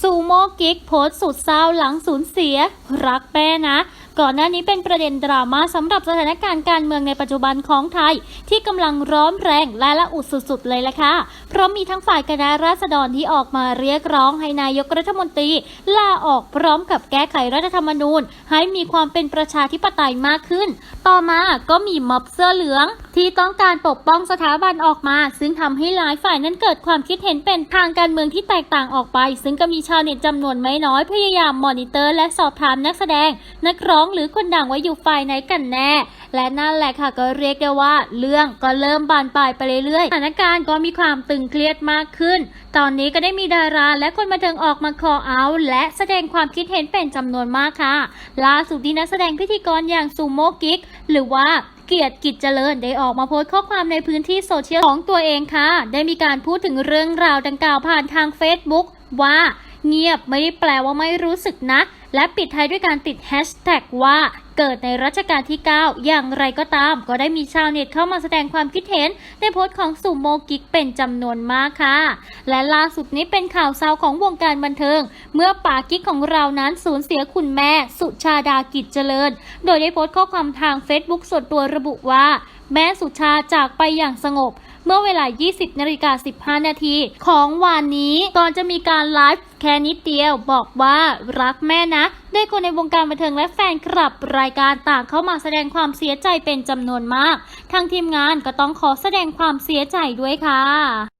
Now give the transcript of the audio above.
ซูโม่กิ๊กโพสต์สุดเศร้าหลังสูญเสีย รักแม่นะ ก่อนหน้านี้เป็นประเด็นดราม่าสำหรับสถานการณ์การเมืองในปัจจุบันของไทย ที่กำลังร้อนแรงและละอุดสุดๆเลยล่ะค่ะ เพราะมีทั้งฝ่ายคณะราษฎรที่ออกมาเรียกร้องให้นายกรัฐมนตรี ลาออกพร้อมกับแก้ไขรัฐธรรมนูญ ให้มีความเป็นประชาธิปไตยมากขึ้น ต่อมาก็มีม็อบเสื้อเหลืองที่ต้องการปกป้องสถาบันออกมา ซึ่งทำให้หลายฝ่ายนั้นเกิดความคิดเห็นเป็นทางการเมืองที่แตกต่างออกไป ซึ่งก็มีชาวเน็ตจำนวนไม่น้อยพยายามมอนิเตอร์ และสอบถามนักแสดง นักร้องหรือคนดังว่าอยู่ฝ่ายไหนกันแน่ และนั่นแหละค่ะก็เรียกได้ว่า เรื่องก็เริ่มบานปลายไปเรื่อยๆสถานการณ์ก็มีความตึงเครียดมากขึ้น ตอนนี้ก็ได้มีดาราและคนบันเทิงออกมาคอเอาและแสดงความคิดเห็นเป็นจำนวนมากค่ะล่าสุดที่นักแสดงพิธีกรอย่างซูโม่กิ๊กหรือว่า เกียรติกิจเจริญได้ออกมาโพสต์ข้อความในพื้นที่โซเชียลของตัวเองค่ะ ได้มีการพูดถึงเรื่องราวดังกล่าวผ่านทาง Facebook ว่า เงียบไม่ได้แปลว่าไม่รู้สึกนะ และปิดท้ายด้วยการติดแฮชแท็กว่าเกิดในรัชกาลที่ 9 อย่างไรก็ตาม ก็ได้มีชาวเน็ตเข้ามาแสดงความคิดเห็น ในโพสต์ของสุโมกิกเป็นจำนวนมากค่ะ และล่าสุดนี้เป็นข่าวเศร้าของวงการบันเทิง เมื่อป่ากิ๊กของเรานั้นสูญเสียคุณแม่ สุชาดากิจเจริญ โดยได้โพสต์ข้อความทาง Facebook ส่วนตัวระบุว่า แม่สุชาจากไปอย่างสงบ เมื่อเวลา 20นาฬิกา15 นาทีของวันนี้ก่อนจะมีการไลฟ์แค่นิดเดียวบอกว่ารักแม่นะได้คนในวงการบันเทิงและแฟนคลับรายการต่างเข้ามาแสดงความเสียใจเป็นจำนวนมาก ทางทีมงานก็ต้องขอแสดงความเสียใจด้วยค่ะ